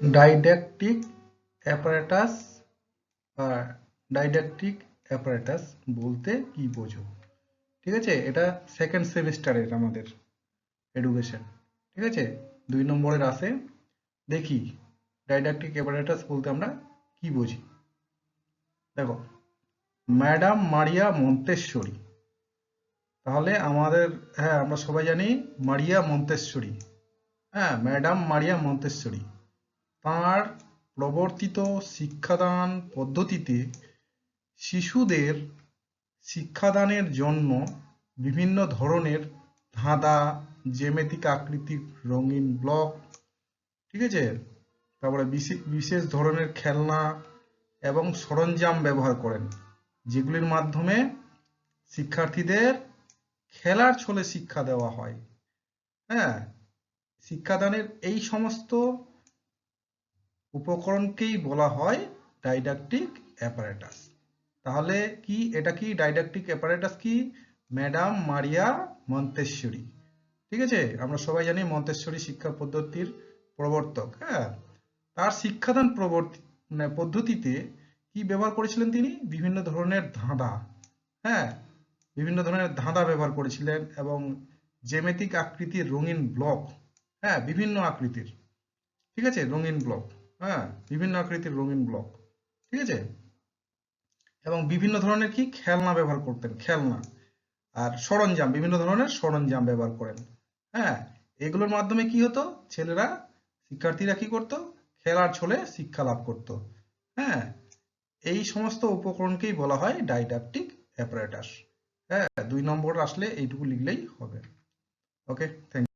ডাইডাকটিক apparatus বা ডাইডাকটিক apparatus বলতে কি বোঝো? ঠিক আছে? এটা সেকেন্ড সেমিস্টারের আমাদের এডুকেশন ঠিক আছে? দুই নম্বরের আসে দেখি ডাইডাকটিক অ্যাপারেটাস বলতে আমরা কি বুঝি? দেখো ম্যাডাম মারিয়া মন্তেশ্বরী তাহলে আমাদের হ্যাঁ আমরা সবাই জানি মারিয়া মন্তেশ্বরী হ্যাঁ ম্যাডাম মারিয়া মন্তেশ্বরী তাঁর প্রবর্তিত শিক্ষাদান পদ্ধতিতে শিশুদের শিক্ষাদানের জন্য বিভিন্ন ধরনের ধাঁধা, জ্যামিতিক আকৃতির রঙিন ব্লক, ঠিক আছে? তারপরে বিশে- বিশেষ ধরনের খেলনা এবং সরঞ্জাম ব্যবহার করেন, যেগুলির মাধ্যমে শিক্ষার্থীদের খেলার ছলে শিক্ষা দেওয়া হয়। হ্যাঁ শিক্ষাদানের এই সমস্ত উপকরণকেই বলা হয় ডাইডাকটিক অ্যাপারেটাস তাহলে কি, এটা কি ডাইডাকটিক অ্যাপারেটাস কি? ম্যাডাম মারিয়া মন্তেশ্বরী ঠিক আছে? আমরা সবাই জানি মন্তেশ্বরী শিক্ষা পদ্ধতির প্রবর্তক হ্যাঁ? তার শিক্ষাদান মানে পদ্ধতিতে কি ব্যবহার করেছিলেন তিনি? বিভিন্ন ধরনের ধাঁধা হ্যাঁ? বিভিন্ন ধরনের ধাঁধা ব্যবহার করেছিলেন এবং জ্যামিতিক আকৃতির রঙিন ব্লক হ্যাঁ? বিভিন্ন আকৃতির। ঠিক আছে? রঙিন ব্লক হ্যাঁ বিভিন্ন আকৃতির রঙিন ব্লক ঠিক আছে? এবং বিভিন্ন ধরনের কি? খেলনা ব্যবহার করতেন, খেলনা। আর সরঞ্জাম, বিভিন্ন ধরনের সরঞ্জাম ব্যবহার করেন। হ্যাঁ এগুলোর মাধ্যমে কি হতো? ছেলেরা, শিক্ষার্থীরা কি করতো? খেলার ছলে শিক্ষা লাভ করতো। হ্যাঁ এই সমস্ত উপকরণকেই বলা হয় ডাইডাকটিক অ্যাপারেটাস হ্যাঁ দুই নম্বর আসলে এইটুকু লিখলেই হবে। Okay thank